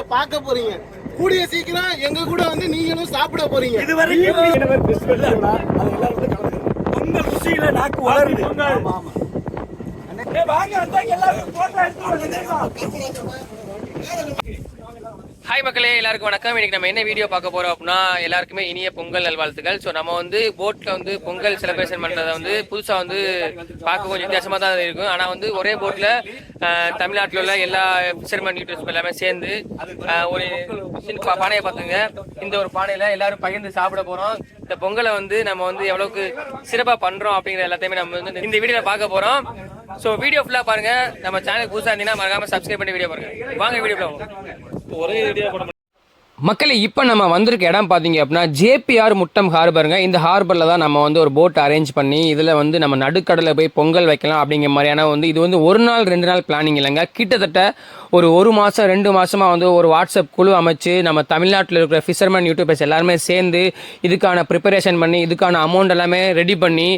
நீங்க பார்க்க போறீங்க. கூடிய சீக்கிரம் எங்க கூட வந்து நீங்களும் சாப்பிட போறீங்க. உங்க குஷியில நாக்கு வளருது. வாங்க எல்லாரும் போட்டோ எடுத்து ஹாய் மக்களே எல்லாருக்கும் வணக்கம். இன்னைக்கு நம்ம என்ன வீடியோ பார்க்க போறோம் அப்படின்னா எல்லாருக்குமே இனிய பொங்கல் நல்வாழ்த்துக்கள். ஸோ நம்ம வந்து போட்ல வந்து பொங்கல் செலிப்ரேஷன் பண்றதை வந்து புதுசா வந்து பார்க்க கொஞ்சம் வித்தியாசமா தான் இருக்கும். ஆனா வந்து ஒரே போட்ல தமிழ்நாட்டில் உள்ள எல்லா ஃபிஷர்மேன் யூடியூப்ஸ் எல்லாமே சேர்ந்து ஒரு பானையை பார்த்துங்க. இந்த ஒரு பானையில எல்லாரும் பகிர்ந்து சாப்பிட போறோம். இந்த பொங்கலை வந்து நம்ம வந்து எவ்வளவுக்கு சிறப்பா பண்றோம் அப்படிங்கிற எல்லாத்தையுமே நம்ம வந்து இந்த வீடியோல பார்க்க போறோம். ஸோ வீடியோ ஃபுல்லாக பாருங்க. நம்ம சேனல் புதுசாக இருந்தீங்கன்னா மறக்காம சப்ஸ்கிரைப் பண்ணி வீடியோ பாருங்க. வாங்க வீடியோ ஒரே ஐடியா பண்ண மக்களை இப்போ நம்ம வந்திருக்க இடம் பார்த்தீங்க அப்படின்னா ஜேபிஆர் முட்டம் ஹார்பருங்க. இந்த ஹார்பரில் தான் நம்ம வந்து ஒரு போட் அரேஞ்ச் பண்ணி இதில் வந்து நம்ம நடுக்கடலில் போய் பொங்கல் வைக்கலாம் அப்படிங்கிற மாதிரியான வந்து இது வந்து ஒரு நாள் ரெண்டு நாள் பிளானிங் இல்லைங்க. கிட்டத்தட்ட ஒரு ஒரு மாதம் ரெண்டு மாதமாக வந்து ஒரு வாட்ஸ்அப் குழு அமைச்சு நம்ம தமிழ்நாட்டில் இருக்கிற ஃபிஷர்மேன் யூடியூபர்ஸ் எல்லாருமே சேர்ந்து இதுக்கான ப்ரிப்பரேஷன் பண்ணி இதுக்கான அமௌண்ட் எல்லாமே ரெடி பண்ணி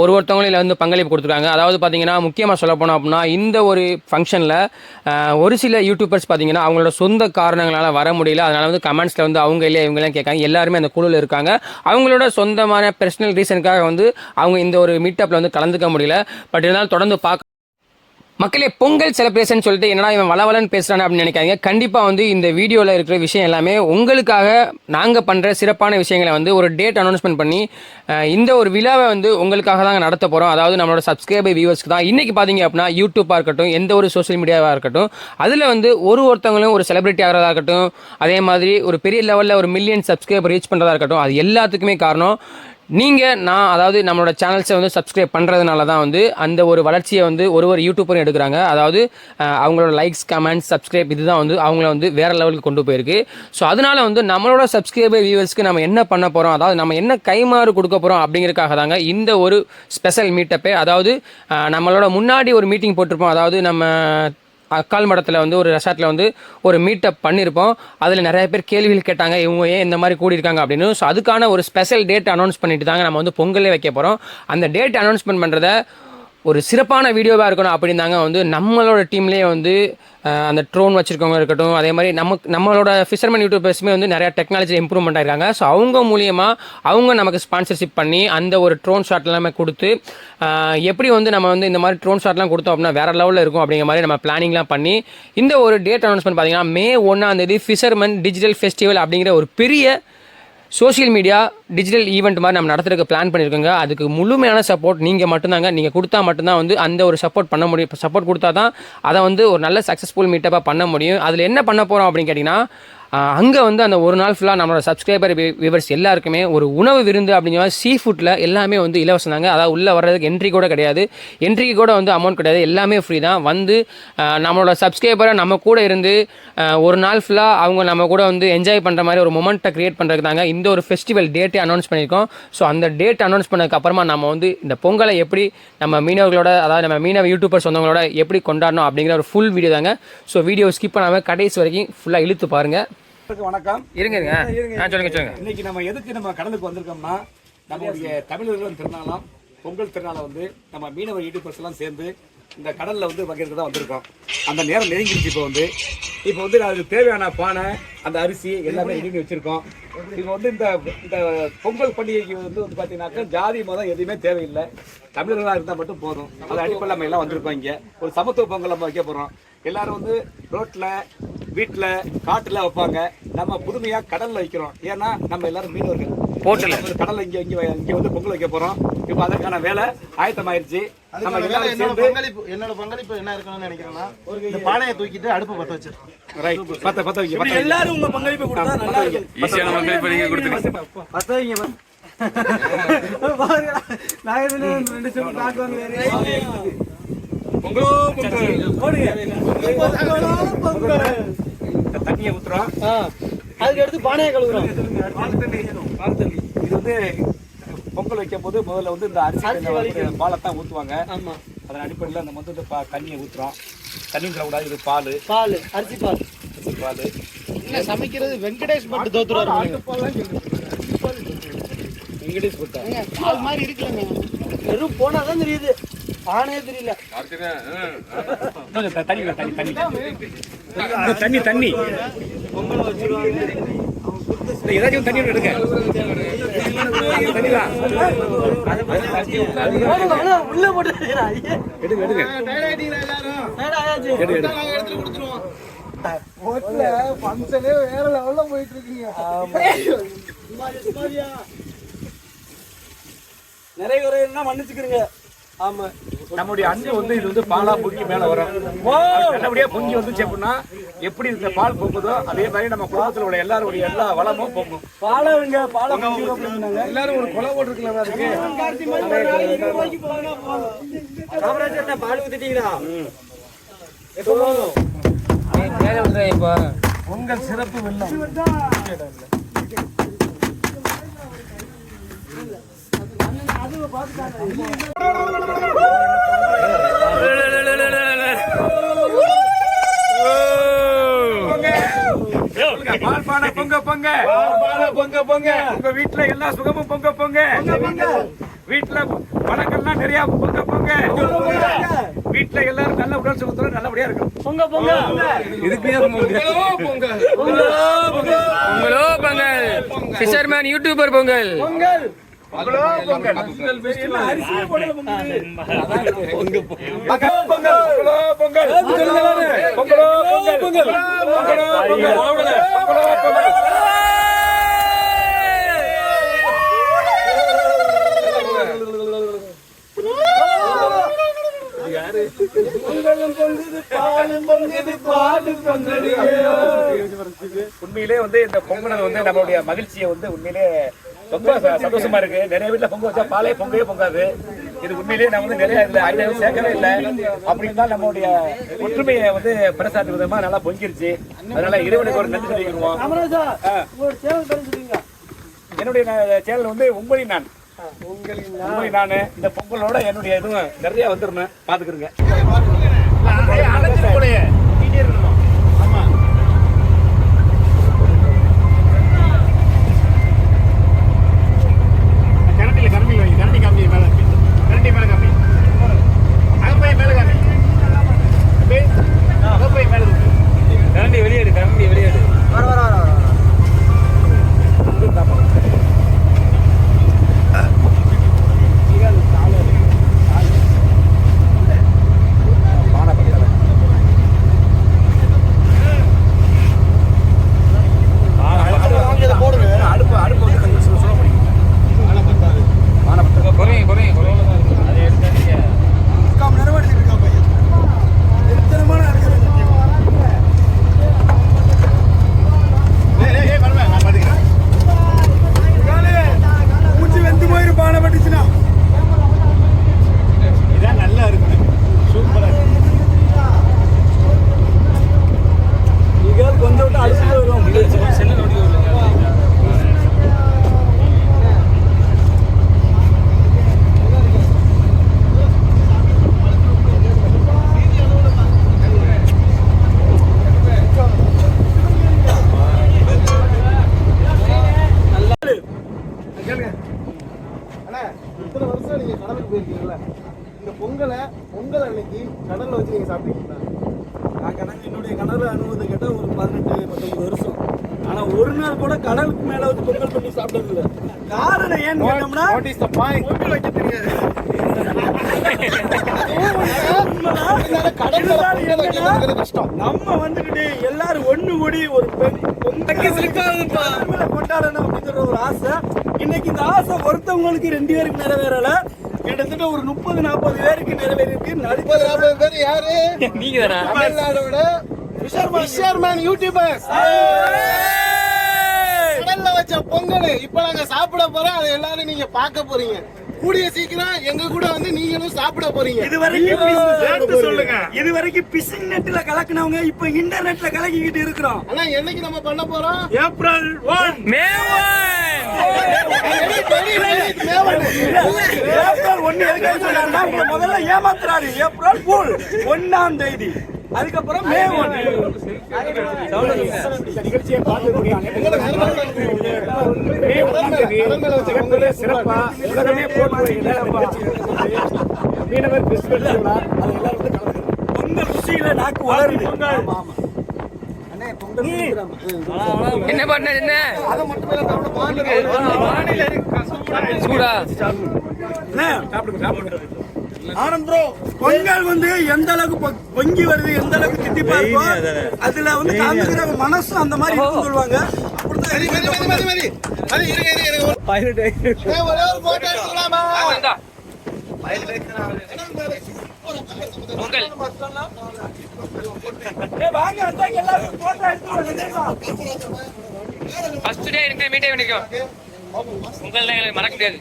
ஒரு ஒருத்தவங்களும் இதில் வந்து பங்களிப்பு கொடுத்துருக்காங்க. அதாவது பார்த்தீங்கன்னா முக்கியமாக சொல்ல போனோம் அப்படின்னா இந்த ஒரு ஃபங்க்ஷனில் ஒரு சில யூடியூபர்ஸ் பார்த்தீங்கன்னா அவங்களோட சொந்த காரணங்களால் வர முடியல. அதனால் வந்து கமெண்ட்ஸில் வந்து அவங்க இல்லையா இவங்கெல்லாம் கேட்காங்க. எல்லாருமே அந்த குழுவில் இருக்காங்க. அவங்களோட சொந்தமான பர்சனல் ரீசனுக்காக வந்து அவங்க இந்த ஒரு மீட்டப்பில் வந்து கலந்துக்க முடியல. பட் இருந்தாலும் தொடர்ந்து பார்க்க மக்களே பொங்கல் செலிப்ரேஷன் சொல்லிட்டு என்னடா இவன் வளவலன்னு பேசுறானே அப்படின்னு நினைக்காதீங்க. கண்டிப்பாக வந்து இந்த வீடியோவில் இருக்கிற விஷயம் எல்லாமே உங்களுக்காக நாங்கள் பண்ணுற சிறப்பான விஷயங்களை வந்து ஒரு டேட் அனௌன்ஸ்மெண்ட் பண்ணி இந்த ஒரு விழாவை வந்து உங்களுக்காக தான் நடத்த போகிறோம் அதாவது நம்மளோட சப்ஸ்கிரைபர் வியூவர்ஸ்க்கு தான். இன்றைக்கி பார்த்தீங்க அப்படின்னா யூடியூப்பாக இருக்கட்டும் எந்த ஒரு சோஷியல் மீடியாவாக இருக்கட்டும் அதில் வந்து ஒரு ஒருத்தவங்களும் ஒரு செலிபிரிட்டி ஆகிறதா இருக்கட்டும் அதே மாதிரி ஒரு பெரிய லெவலில் ஒரு மில்லியன் சப்ஸ்கிரைபர் ரீச் பண்ணுறதா இருக்கட்டும் அது எல்லாத்துக்குமே காரணம். நீங்கள் நான் அதாவது நம்மளோட சேனல்ஸை வந்து சப்ஸ்கிரைப் பண்ணுறதுனால தான் வந்து அந்த ஒரு வளர்ச்சியை வந்து ஒரு ஒரு யூடியூப்பரும் எடுக்கிறாங்க. அதாவது அவங்களோட லைக்ஸ் கமெண்ட்ஸ் சப்ஸ்கிரைப் இதுதான் வந்து அவங்கள வந்து வேறு லெவலுக்கு கொண்டு போயிருக்கு. ஸோ அதனால வந்து நம்மளோட சப்ஸ்கிரைபர் வியூவர்ஸ்க்கு நம்ம என்ன பண்ண போகிறோம் அதாவது நம்ம என்ன கைமாறு கொடுக்க போகிறோம் அப்படிங்கிறதுக்காக தாங்க இந்த ஒரு ஸ்பெஷல் மீட்டப்பே அதாவது நம்மளோட முன்னாடி ஒரு மீட்டிங் போட்டிருப்போம். அதாவது நம்ம அக்கால் மடத்தில் வந்து ஒரு ரெசார்ட்டில் வந்து ஒரு மீட்டப் பண்ணியிருப்போம் அதில் நிறைய பேர் கேள்விகள் கேட்டாங்க இவங்க ஏன் இந்த மாதிரி கூடியிருக்காங்க அப்படின்னு. ஸோ அதுக்கான ஒரு ஸ்பெஷல் டேட் அனௌன்ஸ் பண்ணிட்டு தாங்க நம்ம வந்து பொங்கலே வைக்க போகிறோம் அந்த டேட் அனௌன்ஸ்மெண்ட் பண்ணுறத ஒரு சிறப்பான வீடியோவாக இருக்கணும் அப்படின்னு தாங்க வந்து நம்மளோட டீம்லேயே வந்து அந்த ட்ரோன் வச்சுருக்கவங்க இருக்கட்டும் அதே மாதிரி நமக்கு நம்மளோட ஃபிஷர்மேன் யூடியூபர்ஸுமே வந்து நிறையா டெக்னாலஜி இம்ப்ரூவ்மெண்ட் ஆகிருக்காங்க ஸோ அவங்க மூலியமாக அவங்க நமக்கு ஸ்பான்சர்ஷிப் பண்ணி அந்த ஒரு ட்ரோன் ஷாட் எல்லாமே கொடுத்து எப்படி வந்து நம்ம வந்து இந்த மாதிரி ட்ரோன் ஷாட்லாம் கொடுத்தோம் அப்படின்னா வேற லெவலில் இருக்கும் அப்படிங்கிற மாதிரி நம்ம பிளானிங்லாம் பண்ணி இந்த ஒரு டேட் அனௌன்ஸ்மெண்ட் பார்த்தீங்கன்னா மே ஒன்றாம் தேதி ஃபிஷர்மன் டிஜிட்டல் ஃபெஸ்டிவல் அப்படிங்கிற ஒரு பெரிய சோஷியல் மீடியா டிஜிட்டல் ஈவெண்ட் மாதிரி நம்ம நடத்துறதுக்கு பிளான் பண்ணியிருக்கோங்க. அதுக்கு முழுமையான சப்போர்ட் நீங்கள் மட்டும்தாங்க. நீங்கள் கொடுத்தா மட்டும்தான் வந்து அந்த ஒரு சப்போர்ட் பண்ண முடியும். சப்போர்ட் கொடுத்தா தான் அதை வந்து ஒரு நல்ல சக்ஸஸ்ஃபுல் மீட்டப்பாக பண்ண முடியும். அதில் என்ன பண்ண போகிறோம் அப்படின்னு கேட்டிங்கன்னா அங்கே வந்து அந்த ஒரு நாள் ஃபுல்லாக நம்மளோட சப்ஸ்கிரைபர் வியூவர்ஸ் எல்லாருக்குமே ஒரு உணவு விருந்து அப்படிங்கிற மாதிரி சீ ஃபுட்டில் எல்லாமே வந்து இலவசம் தாங்க. அதாவது உள்ளே வர்றதுக்கு என்ட்ரி கூட கிடையாது. என்ட்ரிக்கு கூட வந்து அமௌண்ட் கிடையாது. எல்லாமே ஃப்ரீ தான். வந்து நம்மளோட சப்ஸ்கிரைபரை நம்ம கூட இருந்து ஒரு நாள் ஃபுல்லாக அவங்க நம்ம கூட வந்து என்ஜாய் பண்ணுற மாதிரி ஒரு மொமெண்ட்டை க்ரியேட் பண்ணுறதுக்கு தாங்க இந்த ஒரு ஃபெஸ்டிவல் டேட்டே அனௌன்ஸ் பண்ணியிருக்கோம். ஸோ அந்த டேட் அனௌன்ஸ் பண்ணதுக்கப்புறமா நம்ம வந்து இந்த பொங்கலை எப்படி நம்ம மீனவர்களோட அதாவது நம்ம மீனவ யூடியூபர்ஸ் வந்தவங்களோட எப்படி கொண்டாடணும் அப்படிங்கிற ஒரு ஃபுல் வீடியோ தாங்க. ஸோ வீடியோ ஸ்கிப் பண்ணாமல் கடைசி வரைக்கும் ஃபுல்லாக இழுத்து பாருங்கள் வணக்கம். இருங்க இருங்க. சொல்லுங்க சொல்லுங்க. இன்னைக்கு நம்ம எதுக்கு நம்ம கடலுக்கு வந்திருக்கோம்னா நம்மளுடைய தமிழர்களும் திருநாளாம் பொங்கல் திருநாளை வந்து நம்ம மீனவர் யூடியூபர்ஸ் எல்லாம் சேர்ந்து இந்த கடல்ல வந்து வகையிற்கு தான் வந்திருக்கோம். அந்த நேரம் நெருங்கிடுச்சு இப்போ வந்து. இப்போ வந்து அதுக்கு தேவையான பானை அந்த அரிசி எல்லாமே ரெடி பண்ணி வச்சிருக்கோம். இப்போ வந்து இந்த இந்த பொங்கல் பண்டிகைக்கு வந்து வந்து பார்த்தீங்கன்னாக்கா ஜாதி மதம் எதுவுமே தேவையில்லை. தமிழர்களாக இருந்தால் மட்டும் போதும். அது அடிப்படையில் நம்ம எல்லாம் வந்திருக்கோம் இங்கே. ஒரு சமத்துவ பொங்கல் நம்ம வைக்க போகிறோம் எல்லாரும் வந்து ரோட்ல வீட்டுல காட்டுல வைப்பாங்க. நம்ம புதுமையா கடல்ல வைக்கிறோம். ஏன்னா நம்ம எல்லாரும் மீனவர்கள். போட்டுல. கடல்ல இங்க இங்க வை- இங்க வந்து பொங்கல் வைக்க போறோம். இப்போ அதற்கான வேலை ஆயத்தமாயிருச்சு. நம்ம எல்லாரும் என்னோட சேர்ந்து பங்களிப்பு என்னோட பங்களிப்பு என்ன இருக்கணும்னு நினைக்கிறேன்னா இந்த பானையை தூக்கிட்டு அடுப்பு பத்த வச்சிரு ரைட் பத்த பத்த வைங்க. எல்லாரும் உங்க பங்களிப்பு கொடுத்தா நல்லா இருக்கும். ஈஸியான பங்களிப்பு நீங்கள் கொடுத்துருங்க பத்த வைங்க பாருங்க பொங்கலோ வந்து போடுங்க இந்த தண்ணியை ஊத்துறோம் அதுக்கு எடுத்து பானையை கழுவுறோம் இது வந்து பொங்கல் வைக்கும் போது முதல்ல வந்து இந்த அரிசி பாலத்தான் ஊற்றுவாங்க ஆமாம் அதன் அடிப்படையில் நம்ம வந்து இந்த பா- தண்ணியை ஊத்துறோம் தண்ணி கூடாது இது பால் பால் அரிசி பால் பால் இல்லை சமைக்கிறது வெங்கடேஷ் பட்டு. தோத்துருவாரு வெங்கடேஷ் கொடுத்தா பால் மாதிரி இருக்குல்லங்க. வெறும் போனா தான் தெரியுது. பானையே தெரியல. தண்ணி தண்ணி தண்ணி தண்ணி தண்ணி ஏதாச்சும் தண்ணி எடுங்க. உள்ள போட்டு எடுங்க எடுங்க ஹோட்டல ஃபங்க்ஷனே வேற லெவல்ல போயிட்டு இருக்கீங்க நிறைய குறைன்னா மன்னிச்சுக்கிறீங்க ஆமா. நம்முடைய அன்பு வந்து இது வந்து பாலா பொங்கி மேல வரும். நல்லபடியா பொங்கி வந்துச்சு அப்படின்னா எப்படி இந்த பால் பொங்குதோ அதே மாதிரி நம்ம குடும்பத்தில் உள்ள எல்லாருடைய எல்லா வளமும் பொங்கும். பாலவங்க பால எல்லாரும் ஒரு கொலை போட்டுருக்கலாம் அதுக்கு காமராஜர் பால் ஊத்திட்டீங்களா? இப்போ. உங்கள் சிறப்பு வெள்ளம் பால் பானை பொங்க பொங்க பொங்க பொங்க உங்க வீட்டுல எல்லா சுகமும் பொங்க பொங்க வீட்டுல பழங்கள்லாம் நிறைய பொங்க பொங்க வீட்டுல எல்லாரும் நல்ல உடல் சுகத்தோட நல்லபடியா இருக்கும் பொங்க பொங்க இதுக்கு பொங்க பொங்கலோ பொங்கல் ஃபிஷர்மேன் யூடியூபர் பொங்கல் பொங்கல் உண்மையிலே வந்து இந்த பொங்கல் வந்து நம்மளுடைய மகிழ்ச்சியை வந்து உண்மையிலே ரொம்ப சந்தோஷமா இருக்கு. நிறைய வீட்டுல பொங்க வச்சா பாலே பொங்கவே பொங்காது. இது உண்மையிலேயே நான் வந்து நிறைய இதுல ஐடியாவும் சேர்க்கவே இல்லை. அப்படின்னு தான் நம்மளுடைய ஒற்றுமையை வந்து பிரசாத்து விதமா நல்லா பொங்கிருச்சு. அதனால இறைவனுக்கு ஒரு நன்றி தெரிஞ்சுட்டீங்க என்னுடைய சேனல் வந்து உங்களின் நான். உங்களின் உங்களின் நான். இந்த பொங்கலோட என்னுடைய இதுவும் நிறைய வந்துருந்தேன் பாத்துக்கிறேங்க கரண்டில கரண்டி வை கரண்டி காமி மேல கரண்டி மேல காமி அங்க போய் மேல காமி அப்படியே அங்க போய் மேல தூக்கு கரண்டி வெளியேடு கரண்டி வெளியேடு வர வர வர அடுப்பு அடுப்பு வந்து கொஞ்சம் சுட சுட பிடிக்கும் குறையும் குறையும் குறையும் முக்கால் நேரம் எடுத்துட்டு இருக்கா பையன் எத்தனமான அடிக்கிறது மூச்சு வெந்து போயிரு பானை பட்டுச்சுன்னா இதான் நல்லா இருக்கும் சூப்பரா நீங்க கொஞ்சம் விட்டு அடிச்சுட்டு வருவோம் அண்ணா இத்தனை வருஷம் நீங்க கடலுக்கு போயிருக்கீங்கல்ல இந்த பொங்கலை பொங்கல் கடல்ல வச்சு நீங்க சாப்பிட்டீங்களா? நான் கணக்கு என்னுடைய கடல் அனுபவத்தை கேட்டால் ஒரு பதினெட்டு பத்தொன்பது வருஷம். ஆனா ஒரு நாள் கூட கடலுக்கு மேல வந்து பொங்கல் பண்ணி சாப்பிட்டது இல்ல. காரணம் ஏன்னு கேட்டோம்னா வைக்க தெரியாது நம்ம வந்துகிட்டு எல்லாரும் ஒண்ணு கூடி ஒரு கொண்டாடணும் அப்படிங்கிற ஒரு ஆசை. இன்னைக்கு இந்த ஆசை ஒருத்தவங்களுக்கு ரெண்டு பேருக்கு நிறைவேறல. கிட்டத்தட்ட ஒரு முப்பது நாற்பது பேருக்கு நிறைவேறிருக்கு முப்பது நடுப்பது நாற்பது பேர் யாரு? நீங்க தானே தமிழ்நாடோட ஃபிஷர்மேன் யூடியூபர்ஸ் கடல்ல வச்ச பொங்கல். இப்ப நாங்க சாப்பிட போறோம். அதை எல்லாரும் நீங்க பார்க்க போறீங்க. கூடிய சீக்கிரம் எங்க கூட வந்து நீங்களும் சாப்பிட போறீங்க. இது வரைக்கும் சொல்லுங்க. இது வரைக்கும் பிசிங் நெட்ல கலக்குனவங்க இப்ப இன்டர்நெட்ல கலக்கிக்கிட்டு இருக்கிறோம். ஆனா என்னைக்கு நம்ம பண்ண போறோம்? April one. ஏப்ரல் ஒன்னு எதுக்காக சொல்றாருன்னா உங்களை முதல்ல ஏமாத்துறாரு. ஏப்ரல் ஃபுல் ஒன்னாம் தேதி. அதுக்கப்புறம் மே ஒன். இந்த நிகழ்ச்சியை பார்க்கக்கூடிய சிறப்புல சிறப்பா உலகமே நடக்குது. மீனவர் கிறிஸ்துவ திருவிழா அது எல்லாரும் வந்து கலந்துக்கணும் பொங்கல் ருசியில நாக்கு வளருது. என்ன பண்ண என்ன? சூடா. ஆனந்த் ப்ரோ பொங்கல் வந்து எந்த அளவுக்கு பொங்கி வருது எந்த அளவுக்கு தித்திப்பா இருக்கும் அதுல வந்து காமிக்கிற மனசு அந்த மாதிரி இருக்குன்னு சொல்லுவாங்க. போட்டோ ஃபர்ஸ்ட் டே இருக்கிற மீட்டே நிற்கும் பொங்கல் தான் எங்களுக்கு மறக்க முடியாது.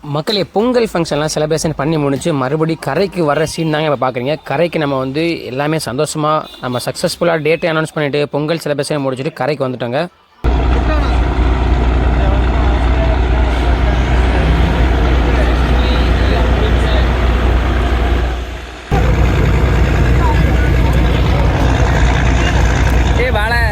மக்களே பொங்கல் ஃபங்க்ஷன்லாம் செலிப்ரேஷன் பண்ணி முடிச்சு மறுபடியும் கரைக்கு வர சீன் தாங்க இப்போ பார்க்குறீங்க கரைக்கு நம்ம வந்து எல்லாமே சந்தோஷமாக நம்ம சக்ஸஸ்ஃபுல்லாக டேட்டை அனௌன்ஸ் பண்ணிவிட்டு பொங்கல் செலிப்ரேஷன் முடிச்சுட்டு கரைக்கு வந்துட்டோங்க ஏ வாழை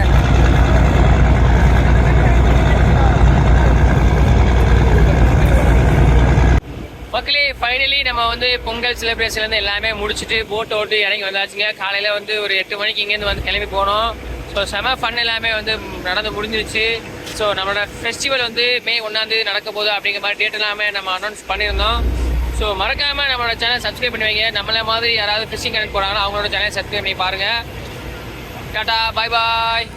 மக்களே ஃபைனலி நம்ம வந்து பொங்கல் செலிப்ரேஷன்லேருந்து எல்லாமே முடிச்சுட்டு போட் ஓட்டு இறங்கி வந்தாச்சுங்க. காலையில் வந்து ஒரு எட்டு மணிக்கு இங்கேருந்து வந்து கிளம்பி போனோம். ஸோ செம ஃபன் எல்லாமே வந்து நடந்து முடிஞ்சிருச்சு. ஸோ நம்மளோட ஃபெஸ்டிவல் வந்து மே ஒன்றாந்தேதி நடக்க போகுது அப்படிங்கிற மாதிரி டேட் எல்லாமே நம்ம அனௌன்ஸ் பண்ணியிருந்தோம். ஸோ மறக்காமல் நம்மளோட சேனல் சப்ஸ்கிரைப் பண்ணி வைங்க. நம்மள மாதிரி யாராவது ஃபிஷிங் கனெக்ட் போகிறாங்களோ அவங்களோட சேனல் சப்ஸ்கிரைப் பண்ணி பாருங்கள் டாட்டா பாய் பாய்